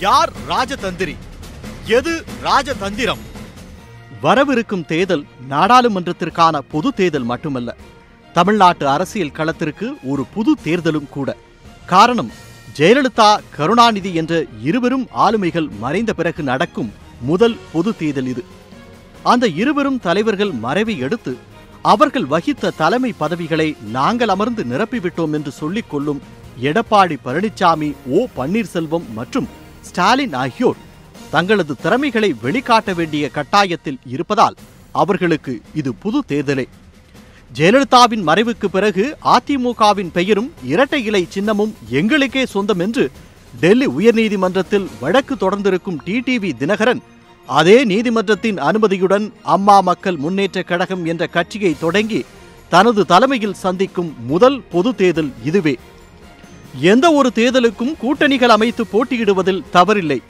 யார் ராஜதந்திரி? எது ராஜதந்திரம்? வரவிருக்கும் தேர்தல் நாடாளுமன்றத்திற்கான பொது தேர்தல் மட்டுமல்ல தமிழ்நாட்டு அரசியல் களத்திற்கு ஒரு புது தேர்தலும் கூட. காரணம் ஜெயலலிதா கருணாநிதி என்ற இருவரும் ஆளுமைகள் மறைந்த பிறகு நடக்கும் முதல் பொது தேர்தல் இது. அந்த இருவரும் தலைவர்கள் மறைவை எடுத்து அவர்கள் வகித்த தலைமை பதவிகளை நாங்கள் அமர்ந்து நிரப்பிவிட்டோம் என்று சொல்லிக் கொள்ளும் எடப்பாடி பழனிசாமி ஓ பன்னீர்செல்வம் மற்றும் ஸ்டாலின் ஆகியோர் தங்களது திறமைகளை வெளிக்காட்ட வேண்டிய கட்டாயத்தில் இருப்பதால் அவர்களுக்கு இது புது தேர்தலே. ஜெயலலிதாவின் மறைவுக்கு பிறகு அதிமுகவின் பெயரும் இரட்டை இலை சின்னமும் எங்களுக்கே சொந்தம் என்று டெல்லி உயர்நீதிமன்றத்தில் வழக்கு தொடர்ந்திருக்கும் டிடிவி தினகரன் அதே நீதிமன்றத்தின் அனுமதியுடன் அம்மா மக்கள் முன்னேற்ற கழகம் என்ற கட்சியை தொடங்கி தனது தலைமையில் சந்திக்கும் முதல் பொது தேர்தல் இதுவே. எந்த ஒரு தேர்தலுக்கும் கூட்டணிகள் அமைத்து போட்டியிடுவதில் தவறில்லை.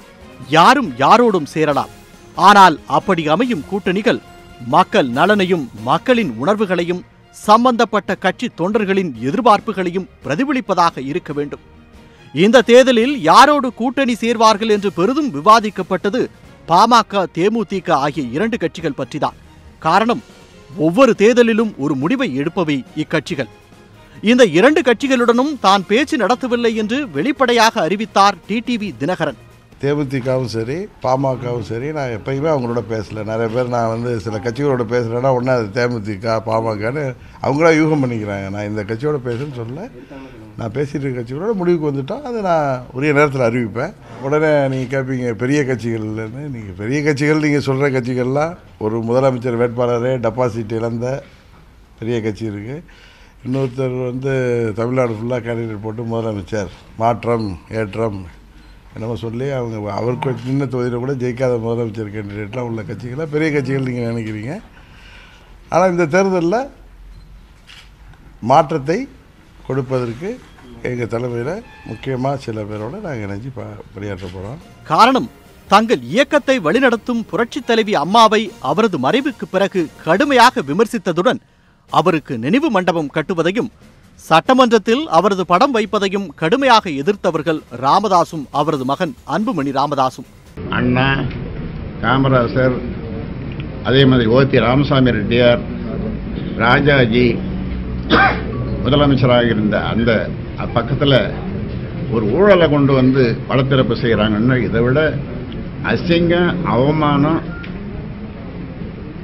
யாரும் யாரோடும் சேரலாம். ஆனால் அப்படி அமையும் கூட்டணிகள் மக்கள் நலனையும் மக்களின் உணர்வுகளையும் சம்பந்தப்பட்ட கட்சி தொண்டர்களின் எதிர்பார்ப்புகளையும் பிரதிபலிப்பதாக இருக்க வேண்டும். இந்த தேர்தலில் யாரோடு கூட்டணி சேர்வார்கள் என்று பெரிதும் விவாதிக்கப்பட்டது பாமக தேமுதிக ஆகிய இரண்டு கட்சிகள் பற்றிதான். காரணம் ஒவ்வொரு தேர்தலிலும் ஒரு முடிவை எடுப்பவை இக்கட்சிகள். இந்த இரண்டு கட்சிகளுடனும் தான் பேச்சு நடத்தவில்லை என்று வெளிப்படையாக அறிவித்தார் டிடிவி தினகரன். தேமுதிகவும் சரி பாமகவும் சரி நான் எப்பயுமே அவங்களோட பேசலை. நிறைய பேர் நான் வந்து சில கட்சிகளோட பேசுகிறேன்னா ஒன்றா அது தேமுதிக பாமகன்னு அவங்களா யூகம் பண்ணிக்கிறாங்க. நான் இந்த கட்சியோட பேசுன்னு சொல்ல நான் பேசிட்டு இருக்க கட்சிகளோட முடிவுக்கு வந்துட்டோம். அதை நான் உரிய நேரத்தில் அறிவிப்பேன். உடனே நீங்கள் கேட்பீங்க பெரிய கட்சிகள்லேருந்து நீங்கள் பெரிய கட்சிகள் நீங்கள் சொல்கிற கட்சிகள்லாம் ஒரு முதலமைச்சர் வேட்பாளரே டெபாசிட் இழந்த பெரிய கட்சி இருக்குது இன்னொருத்தர் வந்து தமிழ்நாடு ஃபுல்லாக கேண்டிடேட் போட்டு முதலமைச்சர். மாற்றம் ஏற்றம் என்னமோ சொல்லி அவங்க அவருக்கு சின்ன தொகுதியில் கூட ஜெயிக்காத முதலமைச்சர் கேண்டிடேட்லாம் உள்ள கட்சிகளாக பெரிய கட்சிகள் நீங்கள் நினைக்கிறீங்க. ஆனால் இந்த தேர்தலில் மாற்றத்தை கொடுப்பதற்கு எங்கள் தலைமையில் முக்கியமாக சில பேரோட நாங்கள் இணைஞ்சு பணியாற்ற போகிறோம் காரணம் தங்கள் இயக்கத்தை வழிநடத்தும் புரட்சித் தலைவி அம்மாவை அவரது மறைவுக்கு பிறகு கடுமையாக விமர்சித்ததுடன் அவருக்கு நினைவு மண்டபம் கட்டுவதையும் சட்டமன்றத்தில் அவரது படம் வைப்பதையும் கடுமையாக எதிர்த்தவர்கள் ராமதாசும் அவரது மகன் அன்புமணி ராமதாசும். அண்ணா காமராசர் அதே மாதிரி ஓத்தி ராமசாமி ரெட்டியார் ராஜாஜி முதலமைச்சராக இருந்த அந்த பக்கத்தில் ஒரு ஊழலை கொண்டு வந்து படத்திறப்பு செய்கிறாங்கன்னு இதை விட அசிங்கம் அவமானம்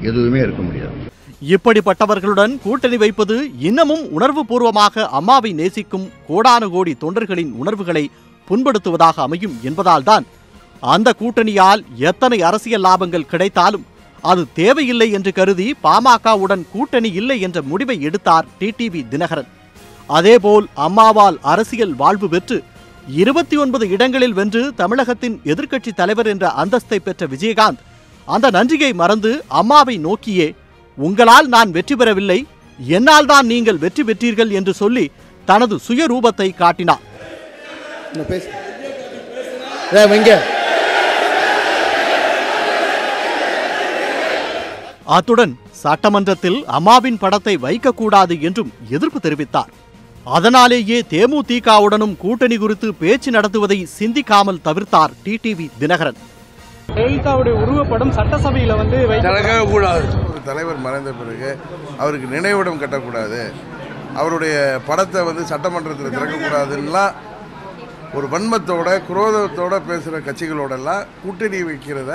எதுவுமே இருக்க முடியாது. இப்படிப்பட்டவர்களுடன் கூட்டணி வைப்பது இன்னமும் உணர்வு பூர்வமாக அம்மாவை நேசிக்கும் கோடானு கோடி தொண்டர்களின் உணர்வுகளை புண்படுத்துவதாக அமையும் என்பதால்தான். அந்த கூட்டணியால் எத்தனை அரசியல் லாபங்கள் கிடைத்தாலும் அது தேவையில்லை என்று கருதி பாமகவுடன் கூட்டணி இல்லை என்ற முடிவை எடுத்தார் டிடிவி தினகரன். அதேபோல் அம்மாவால் அரசியல் வாழ்வு பெற்று இருபத்தி ஒன்பது இடங்களில் வென்று தமிழகத்தின் எதிர்க்கட்சி தலைவர் என்ற அந்தஸ்தை பெற்ற விஜயகாந்த் அந்த நன்றியை மறந்து அம்மாவை நோக்கியே உங்களால் நான் வெற்றி பெறவில்லை. என்னால் தான் நீங்கள் வெற்றி பெற்றீர்கள் என்று சொல்லி தனது காட்டினார் பேசு. ஏய், இங்க அத்துடன் சட்டமன்றத்தில் அம்மாவின் படத்தை வைக்கக்கூடாது என்றும் எதிர்ப்பு தெரிவித்தார். அதனாலேயே தேமுதிகவுடனும் கூட்டணி குறித்து பேச்சு நடத்துவதை சிந்திக்காமல் தவிர்த்தார் டிடிவி தினகரன். ஜெயலலிதாவுடைய உருவப்படம் சட்டசபையில வந்து திறக்கவே கூடாது ஒரு தலைவர் மறைந்த பிறகு அவருக்கு நினைவிடம் கட்டக்கூடாது. அவருடைய படத்தை வந்து சட்டமன்றத்தில் திறக்கக்கூடாதுன்னா ஒரு வன்மத்தோட குரோதத்தோட பேசுகிற கட்சிகளோடெல்லாம் கூட்டணி வைக்கிறத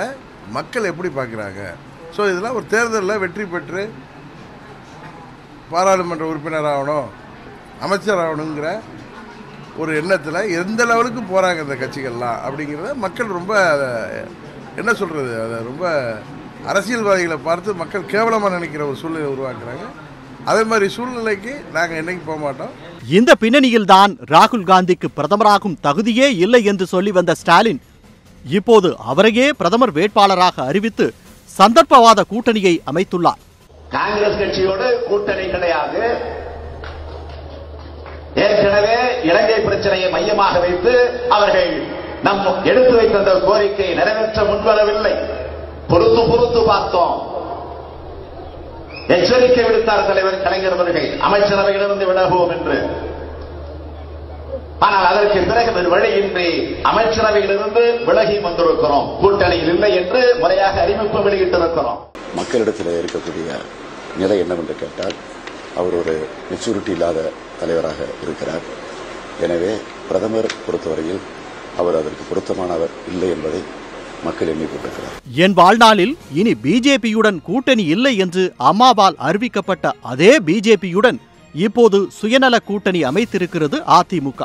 மக்கள் எப்படி பார்க்குறாங்க? ஸோ இதெல்லாம் ஒரு தேர்தலில் வெற்றி பெற்று பாராளுமன்ற உறுப்பினர் ஆகணும் அமைச்சர் ஆகணுங்கிற ஒரு எண்ணத்தில் எந்த லெவலுக்கு போகிறாங்க இந்த கட்சிகள்லாம் அப்படிங்கிறத மக்கள் ரொம்ப அதை என்ன சொல்கிறது அதை ரொம்ப அரசியல்வாதிகளை பார்த்து மக்கள் கேவலமாக நினைக்கிற ஒரு சூழ்நிலை உருவாக்குறாங்க. அதே மாதிரி சூழ்நிலைக்கு நாங்கள் என்னைக்கு போக மாட்டோம். இந்த பின்னணியில்தான் ராகுல் காந்திக்கு பிரதமராகும் தகுதியே இல்லை என்று சொல்லி வந்த ஸ்டாலின் இப்போது அவரையே பிரதமர் வேட்பாளராக அறிவித்து சந்தர்ப்பவாத கூட்டணியை அமைத்துள்ளார். காங்கிரஸ் கட்சியோடு கூட்டணி கிடையாது. ஏற்கனவே இலங்கை பிரச்சனையை மையமாக வைத்து அவர்கள் நம் எடுத்து வைத்த அந்த கோரிக்கையை நிறைவேற்ற முன்வரவில்லை. பொறுத்து பொறுத்து பார்த்தோம். எச்சரிக்கை விடுத்தார் தலைவர் கலைஞர் அவர்கள் அமைச்சரவையிலிருந்து விலகுவோம் என்று. ஆனால் அதற்கு பிறகு வேறு வழியின்றி அமைச்சரவையிலிருந்து விலகி வந்திருக்கிறோம். கூட்டணியில் இல்லை என்று முறையாக அறிவிப்பு வெளியிட்டிருக்கிறோம். மக்களிடத்தில் இருக்கக்கூடிய நிலை என்னவென்று கேட்டால் அவர் ஒரு மெச்சூரிட்டி இல்லாத தலைவராக இருக்கிறார். எனவே பிரதமர் பொறுத்தவரையில் அவர் அதற்கு பொருத்தமானவர் இல்லை என்பதை மக்கள் எண்ணிக்கொண்டிருக்கிறார் என் வாழ்நாளில் இனி பிஜேபியுடன் கூட்டணி இல்லை என்று அம்மாவால் அறிவிக்கப்பட்ட அதே பிஜேபியுடன் இப்போது சுயநல கூட்டணி அமைத்திருக்கிறது அதிமுக.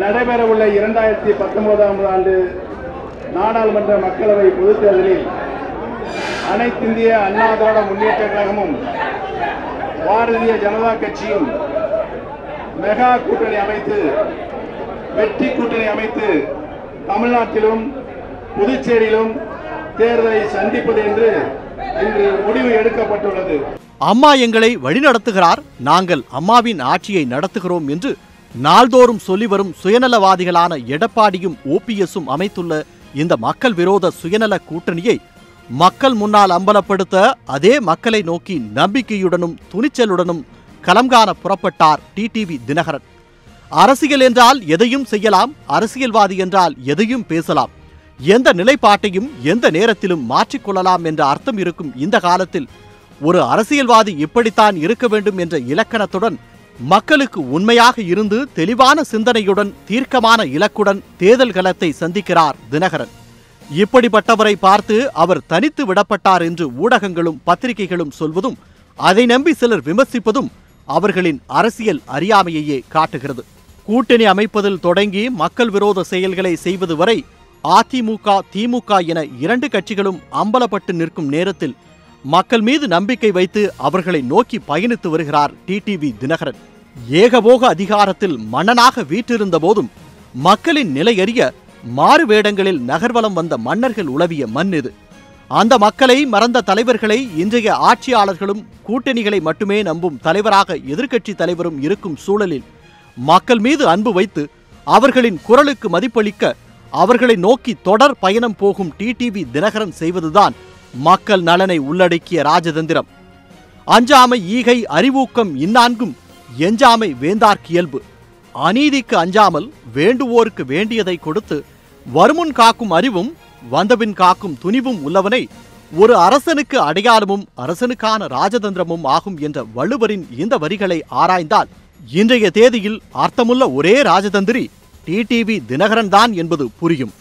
நடைபெறவுள்ள இரண்டாயிரத்தி பத்தொன்பதாம் ஆண்டு நாடாளுமன்ற மக்களவை பொதுத் தேர்தலில் அனைத்திந்திய அண்ணா திராவிட முன்னேற்ற கழகமும் பாரதிய ஜனதா கட்சியும் மெகா கூட்டணி அமைத்து வெற்றி கூட்டணி அமைத்து தமிழ்நாட்டிலும் புதுச்சேரியிலும் தேர்தலை சந்திப்பது என்று இன்று முடிவு எடுக்கப்பட்டுள்ளது. அம்மா எங்களை வழிநடத்துகிறார். நாங்கள் அம்மாவின் ஆட்சியை நடத்துகிறோம் என்று நாள்தோறும் சொல்லி வரும் சுயநலவாதிகளான எடப்பாடியும் ஓபிஎஸும் அமைத்துள்ள இந்த மக்கள் விரோத சுயநல கூட்டணியை மக்கள் முன்னால் அம்பலப்படுத்த அதே மக்களை நோக்கி நம்பிக்கையுடனும் துணிச்சலுடனும் களம்காண புறப்பட்டார் டிடிவி தினகரன். அரசியல் என்றால் எதையும் செய்யலாம் அரசியல்வாதி என்றால் எதையும் பேசலாம். எந்த நிலைப்பாட்டையும் எந்த நேரத்திலும் மாற்றிக்கொள்ளலாம் என்ற அர்த்தம் இருக்கும் இந்த காலத்தில் ஒரு அரசியல்வாதி இப்படித்தான் இருக்க வேண்டும் என்ற இலக்கணத்துடன் மக்களுக்கு உண்மையாக இருந்து தெளிவான சிந்தனையுடன் தீர்க்கமான இலக்குடன் தேர்தல் களத்தை சந்திக்கிறார் தினகரன். இப்படிப்பட்டவரை பார்த்து அவர் தனித்து விடப்பட்டார் என்று ஊடகங்களும் பத்திரிகைகளும் சொல்வதும் அதை நம்பி சிலர் விமர்சிப்பதும் அவர்களின் அரசியல் அறியாமையையே காட்டுகிறது. கூட்டணி அமைப்பதில் தொடங்கி மக்கள் விரோத செயல்களை செய்வது வரை அதிமுக திமுக என இரண்டு கட்சிகளும் அம்பலப்பட்டு நிற்கும் நேரத்தில் மக்கள் மீது நம்பிக்கை வைத்து அவர்களை நோக்கி பயணித்து வருகிறார் டிடிவி தினகரன். ஏகபோக அதிகாரத்தில் மன்னனாக வீற்றிருந்த போதும் மக்களின் நிலையறிய மாறு வேடங்களில் நகர்வலம் வந்த மன்னர்கள் உளவிய மண் இது. அந்த மக்களை மறந்த தலைவர்களை இன்றைய ஆட்சியாளர்களும் கூட்டணிகளை மட்டுமே நம்பும் தலைவராக எதிர்க்கட்சி தலைவரும் இருக்கும் சூழலில் மக்கள் மீது அன்பு வைத்து அவர்களின் குரலுக்கு மதிப்பளிக்க அவர்களை நோக்கி தொடர் பயணம் போகும் டிடிவி தினகரன் செய்வதுதான் மக்கள் நலனை உள்ளடக்கிய ராஜதந்திரம். அஞ்சாமை ஈகை அறிவூக்கம் இந்நான்கும் எஞ்சாமை வேந்தார்க்கியல்பு அநீதிக்கு அஞ்சாமல் வேண்டுவோருக்கு வேண்டியதை கொடுத்து வருமுன் காக்கும் அறிவும் வந்தபின் காக்கும் துணிவும் உள்ளவனை ஒரு அரசனுக்கு அடையாளமும் அரசனுக்கான ராஜதந்திரமும் ஆகும் என்ற வள்ளுவரின் இந்த வரிகளை ஆராய்ந்தால் இன்றைய தேதியில் அர்த்தமுள்ள ஒரே ராஜதந்திரி டிடிவி தினகரன் தான் என்பது புரியும்.